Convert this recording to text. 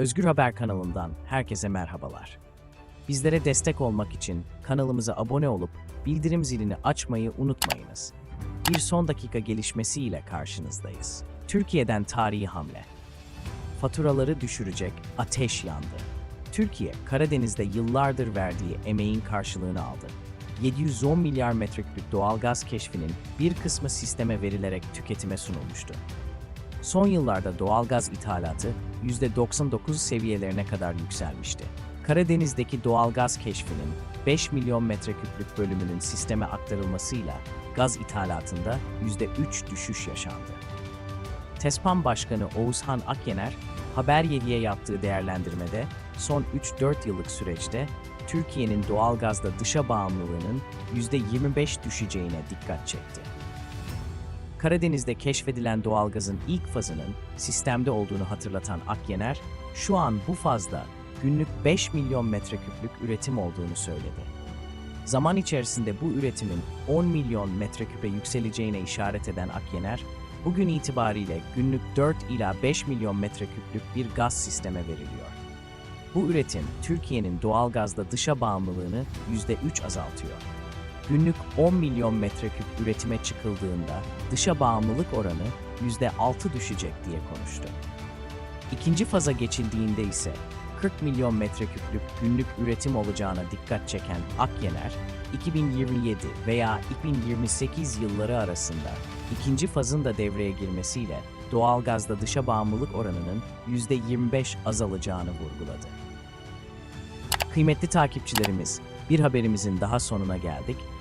Özgür Haber kanalından herkese merhabalar. Bizlere destek olmak için kanalımıza abone olup bildirim zilini açmayı unutmayınız. Bir son dakika gelişmesiyle karşınızdayız. Türkiye'den tarihi hamle. Faturaları düşürecek ateş yandı. Türkiye, Karadeniz'de yıllardır verdiği emeğin karşılığını aldı. 710 milyar metreküplük doğalgaz keşfinin bir kısmı sisteme verilerek tüketime sunulmuştu. Son yıllarda doğalgaz ithalatı %99 seviyelerine kadar yükselmişti. Karadeniz'deki doğalgaz keşfinin 5 milyon metreküplük bölümünün sisteme aktarılmasıyla gaz ithalatında %3 düşüş yaşandı. TESPAM Başkanı Oğuzhan Akyener, Haber 7'ye yaptığı değerlendirmede son 3-4 yıllık süreçte Türkiye'nin doğalgazda dışa bağımlılığının %25 düşeceğine dikkat çekti. Karadeniz'de keşfedilen doğalgazın ilk fazının sistemde olduğunu hatırlatan Akyener, şu an bu fazda günlük 5 milyon metreküplük üretim olduğunu söyledi. Zaman içerisinde bu üretimin 10 milyon metreküpe yükseleceğine işaret eden Akyener, bugün itibariyle günlük 4 ila 5 milyon metreküplük bir gaz sisteme veriliyor. Bu üretim, Türkiye'nin doğalgazda dışa bağımlılığını %3 azaltıyor. Günlük 10 milyon metreküp üretime çıkıldığında dışa bağımlılık oranı %6 düşecek diye konuştu. İkinci faza geçildiğinde ise 40 milyon metreküplük günlük üretim olacağına dikkat çeken Akyener, 2027 veya 2028 yılları arasında ikinci fazın da devreye girmesiyle doğalgazda dışa bağımlılık oranının %25 azalacağını vurguladı. Kıymetli takipçilerimiz, bir haberimizin daha sonuna geldik.